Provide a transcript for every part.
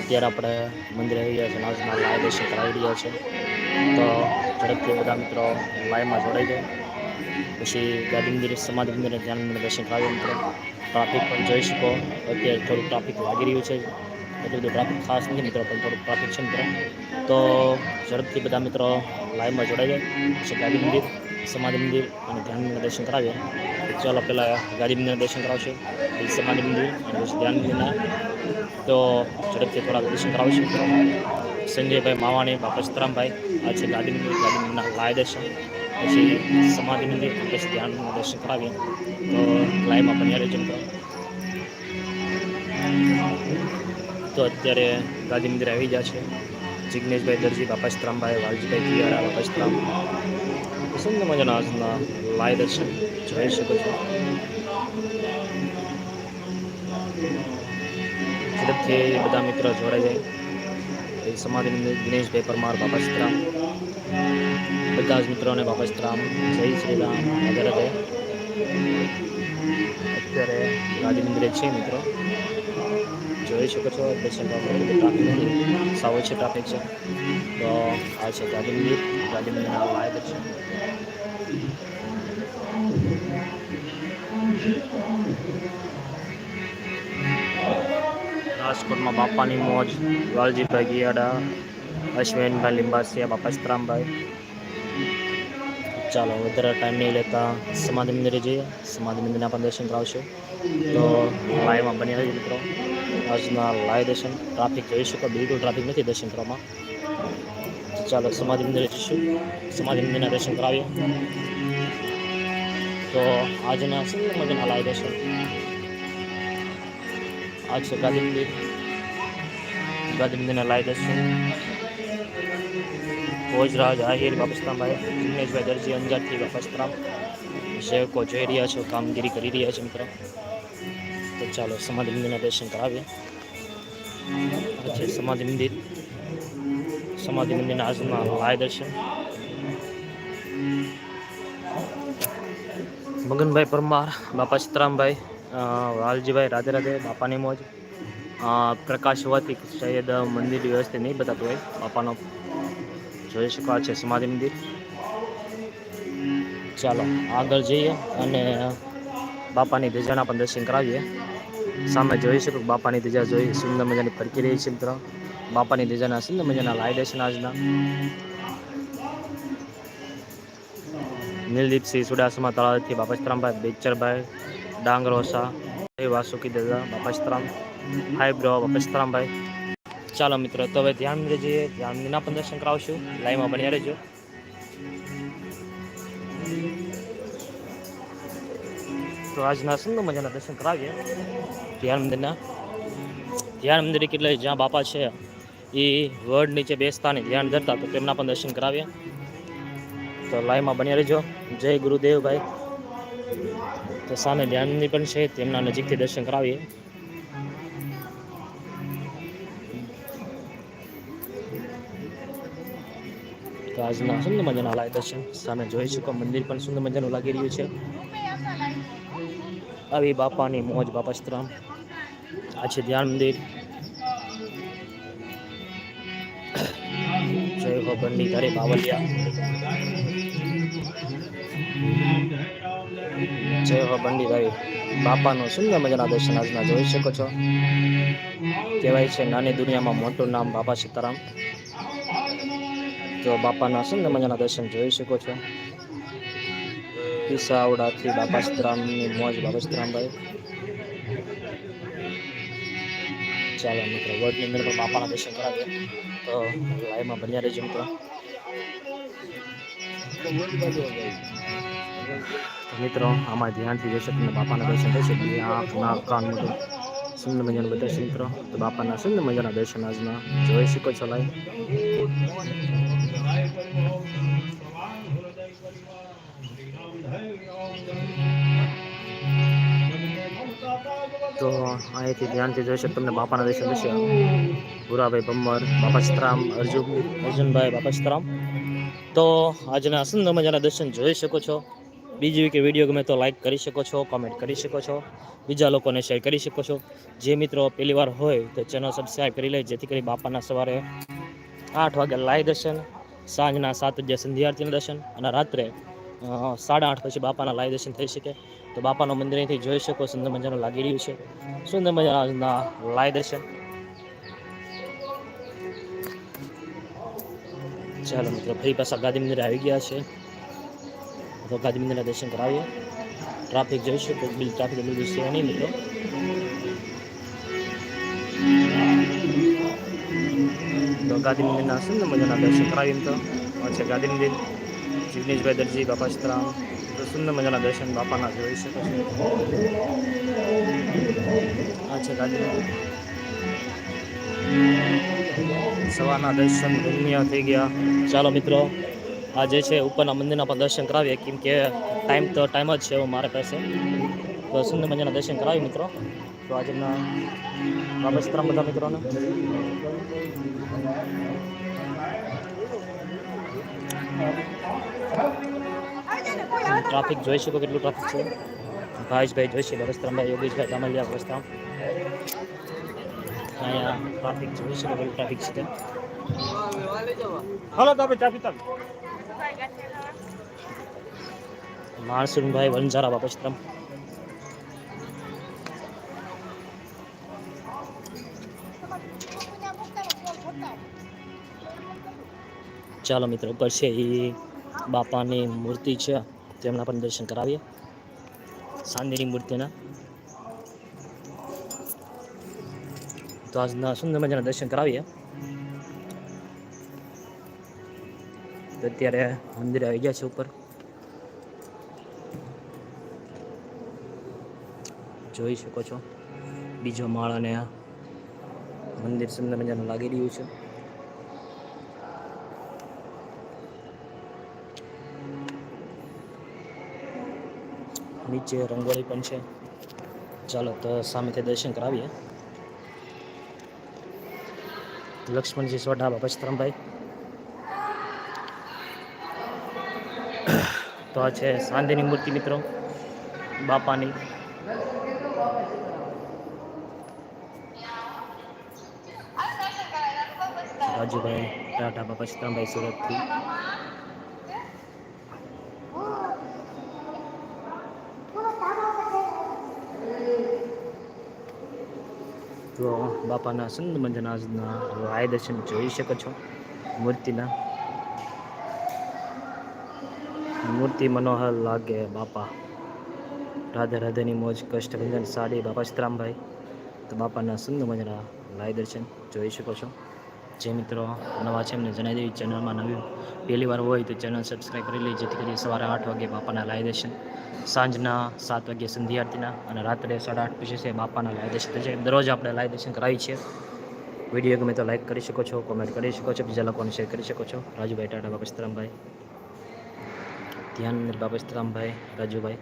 અત્યારે આપણે મંદિરે આવી ગયા છે નાજના લાય દર્શન કરાવી રહ્યા છે તો ઝડપથી બધા મિત્રો લાઈવમાં જોડાઈ જાય. પછી ગાંધી મંદિર, સમાધિ મંદિરને ધ્યાન મંદિર દર્શન કરાવીએ મિત્રો. ટ્રાફિક પણ જોઈ શકો. અત્યારે થોડુંક ટ્રાફિક લાગી રહ્યું છે. એટલું બધું ટ્રાફિક ખાસ નથી મિત્રો, પણ થોડુંક ટ્રાફિક છે મિત્રો. તો ઝડપથી બધા મિત્રો લાઈવમાં જોડાઈ જાય. પછી ગાંધી મંદિર, સમાધિ મંદિર અને ધ્યાન મંદિર દર્શન કરાવીએ. ચાલો પહેલાં ગાંધી મંદિરના દર્શન કરાવશે. પછી સમાધિ મંદિર અને પછી ધ્યાન મંદિરના તો ઝડપથી થોડા દર્શન કરાવીશું. મિત્રો સંજયભાઈ માવાણી, બાપા સીતરામભાઈ આ છે મંદિર ગાંધી મંદિરના લાય દર્શન પછી સમાધિ મંદિર, પછી ધ્યાન દર્શન કરાવીએ. તો લાઈવમાં બન્યા રહેજો મિત્રો તો અત્યારે ગાંધી મંદિર આવી ગયા છે. જિગ્નેશભાઈ દરજી, બાપા સીતરામભાઈ, વાલજીભાઈ કિયારા, બાપા સીતરામ. સુંદર મજાના આજના લાય દર્શન જોઈ શકો છો. ઝડપથી બધા મિત્રો જોડાઈ જાય. એ સમાધિ દિનેશભાઈ પરમાર, બાપા સીતરામ. બધા જ મિત્રોને બાપા સીતરામ, જય શ્રી રામ. અત્યારે ગાંધી મંદિરે છે મિત્રો. જોઈ શકો છો, દર્શન ટ્રાફિક સાવ છે ટ્રાફિક છે. તો આ છે ગાંધી મંદિર. ગાંધી મંદિરના લાયક દર્શન રાજકોટમાં બાપાની મોજ વાલજીભાઈ ગિયાડા, અશ્વિનભાઈ લિંબાસિયા, બાપા સ્તરામભાઈ. ચાલો વધારે ટાઈમ નહીં લેતા સમાધિ મંદિરે જઈએ. સમાધિ મંદિરના પણ દર્શન કરાવશું. તો લાઈવમાં બની રહેજો મિત્રો. આજના લાઈવ દર્શન. ટ્રાફિક જોઈ શકો. બિલકુલ ટ્રાફિક નથી દર્શન કરવામાં. ચાલો, સમાધિ મંદિરે જઈશું. સમાધિ મંદિરના દર્શન કરાવીએ. તો આજના સુંદર મજાના લાઈવ દર્શન? છે ગાંધી મંદિર ગાંધી મંદિરના લાઈવ દર્શન ભોજરાજ આહિર બાપસ્તરામભાઈ જિગ્નેશભાઈ દરજી અંજારથી બાપસ્તરામ સેવકો જોઈ રહ્યા છો કામગીરી કરી રહ્યા છે મિત્રો તો ચાલો સમાધિ મંદિરના દર્શન કરાવીએ આ છે સમાધિ મંદિર સમાધિ મંદિરના આજના લાય દર્શન મગનભાઈ પરમાર બાપા સીતરામભાઈ અ, વાલજીભાઈ રાધે રાધે બાપાની મોજ અ, પ્રકાશ હોવાથી શાયદ મંદિર વ્યવસ્થિત નહીં બતાતું હોય. બાપાનો જોઈ શકો છે સમાધિ મંદિર. ચાલો, આગળ જઈએ અને બાપાની ધજાના પણ દર્શન કરાવીએ. સામે જોઈ શકો બાપાની ધજા જોઈ સુંદર મજાની ફરકી રહી છે મિત્રો. બાપાની ધજાના સુંદર મજાના લાય દર્શન આજના. નીલદીપસિંહ સુડાસમા તળાવથી બાપા સીતરામભાઈ બેચરભાઈ, ડાંગરોસા વાસુકી દાદા, બાપા સીતરામ. હાય બ્રો બાપા સીતરામભાઈ ચાલો મિત્રો, તો હવે ધ્યાન મંદિર જઈએ. ધ્યાન મંદિરના પણ દર્શન કરાવશું. લાઈવમાં બન્યા રહેજો. તો આજના સુંદર મજાના દર્શન કરાવીએ. ધ્યાન મંદિરના. ધ્યાન મંદિર એટલે જ્યાં બાપા છે, એ વડ નીચે બેસતા ને ધ્યાન ધરતા, તો તેમના પણ દર્શન કરાવીએ. તો લાઈવમાં બન્યા રહેજો. જય ગુરુદેવ ભાઈ. તો સામે ધ્યાન મંદિર પણ છે, તેમના નજીકથી દર્શન કરાવીએ. તો આજના સુંદર મજાના લાય દર્શન સામે જોઈ શકો મંદિર પણ સુંદર મજાનું લાગી રહ્યું છે. આવી બાપાની મોજ બાપા સીતરામ આ છે ધ્યાન મંદિર. જય હો બંડી તારે બાવલિયા. જય હો બાપાનું સુંદર મજાના દર્શન આજના જોઈ શકો છો. કહેવાય છે નાની દુનિયામાં મોટું નામ બાપા સીતારામ. તો બાપાના સુંદર મજાના દર્શન જોઈ શકો છો. પિસાવડાથી બાપા સીતરામની મોજ બાપા સીતરામભાઈ ચાલો મિત્રો વર્ડની અંદર પણ બાપાના દર્શન કરાવીએ. તો લાઈવમાં બન્યા રહેજો મિત્રો. મિત્રો, આમાં ધ્યાનથી જોશો તમને બાપાના દર્શન થશે. બે આંખ, નાક, કાન મોટું સુંદર મજાના બધા મિત્રો. તો બાપાના સુંદર મજાના દર્શન આજના. જોઈ શકો છો લાઈવ તો અહીંથી ધ્યાનથી જોઈશે તમને બાપાના દર્શન થશે. ભૂરાભાઈ ભમ્મર બાપા સીતરામ, અર્જુન, અર્જુનભાઈ, બાપા સીતરામ. તો આજના સુંદર મજાના દર્શન જોઈ શકો છો. બીજી કે વીડિયો ગમે તો લાઈક કરી શકો છો કોમેન્ટ કરી શકો છો. બીજા લોકોને શેર કરી શકો છો. જે મિત્રો પહેલી વાર હોય તો ચેનલ સબસ્ક્રાઈબ કરી લે, જેથી કરી બાપાના સવારે આઠ વાગે લાઈવ દર્શન સાંજના સાત વાગ્યા સંધ્યાર્તીનું દર્શન અને રાત્રે સાડા આઠ પછી બાપાના લાઈવ દર્શન થઈ શકે. તો બાપાનું મંદિર અહીંથી જોઈ શકો, સુંદર મજાનું લાગી રહ્યું છે. સુંદર મજાના લાઈવ દર્શન. ચાલો મિત્રો, ફરી પાછા ગાંધી મંદિરે આવી ગયા છે. તો ગાંધી મંદિરના દર્શન કરાવીએ. ટ્રાફિક જોઈ શકો, બિલ, ટ્રાફિક બિલ છે નહીં મિત્રો. તો ગાંધી મંદિરના સુંદર મજાના દર્શન કરાવીએ તો. છે ગાંધી મંદિર જીગ્નેશભાઈ દરજી, બાપા સીતારામ. તો સુંદર મજાના દર્શન બાપાના જોઈ શકો છો. આ છે ગાંધી સવારના દર્શન ધન્ય થઈ ગયા. ચાલો મિત્રો, આ જે છે ઉપરના મંદિરના પણ દર્શન કરાવીએ. કેમ કે ટાઈમ તો ટાઈમ જ છે મારા પાસે. તો સુંદર મજાના દર્શન કરાવીએ મિત્રો. તો આજના બાબા સીતારામ બધા મિત્રોને. ટ્રાફિક જોઈ શકો કેટલું ટ્રાફિક છે. ભાવેશભાઈ જોઈશે વસ્ત્રામભાઈ યોગેશભાઈ ધામલિયા વસ્ત્રામ અહીંયા ટ્રાફિક જોઈ શકો કેટલું ટ્રાફિક છે. હાલો તમે ચા પીતા માણસુનભાઈ વંજારા બાપસ્ત્રમ ચાલો મિત્રો, ઉપર છે એ બાપાની મૂર્તિ છે. તેમના પણ દર્શન કરાવીએ. સાંજની મૂર્તિના. તો આજના સુંદર મજાના દર્શન કરાવીએ. અત્યારે મંદિરે આવી ગયા છે ઉપર. જોઈ શકો છો. બીજો માળ અને મંદિર સુંદર મજાનું લાગી રહ્યું છે. નીચે રંગોળી પણ છે. ચાલો તો સામેથી દર્શન કરાવીએ. લક્ષ્મણજી સોઢા બાપસ્તરમભાઈ તો આ છે સાંધીની મૂર્તિ મિત્રો. બાપાની. રાજુભાઈ ટાટા બાપા સીતારામભાઈ સુરતથી. તો બાપાના સુંદર મજાના આય દર્શન જોઈ શકો છો. મૂર્તિના. મૂર્તિ મનોહર લાગે બાપા. રાધે રાધેની મોજ, કષ્ટભંજન સાડી બાપા સીતરામભાઈ તો બાપાના સુંદર મજાના લાય દર્શન જોઈ શકો છો. જે મિત્રો નવા છે એમને જણાવી દેવી ચેનલમાં નવી પહેલી વાર હોય તો ચેનલ સબસ્ક્રાઈબ કરી લઈ જેથી કરી સવારે આઠ વાગે બાપાના લાય દર્શન સાંજના સાત વાગે સંધ્યા આરતીના અને રાત્રે સાડા આઠ પછી છે બાપાના લાય દર્શન થશે દરરોજ આપણે લાય દર્શન કરાવીએ છીએ વીડિયો ગમે તો લાઈક કરી શકો છો કોમેન્ટ કરી શકો છો, બીજા લોકોને શેર કરી શકો છો. રાજુભાઈ ટાટા બાપસ્તરામભાઈ ધ્યાન બાપસ્તરામભાઈ રાજુભાઈ.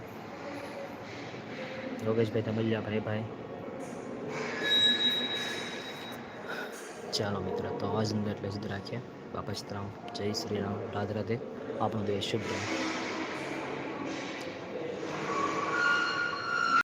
યોગેશભાઈ તમલિયા ભાઈ. ચાલો મિત્ર, તો આજની એટલે જ રાખીએ રામ. જય શ્રી રામ. રાધે રાધે. આપણો દેશ શુભ રહે.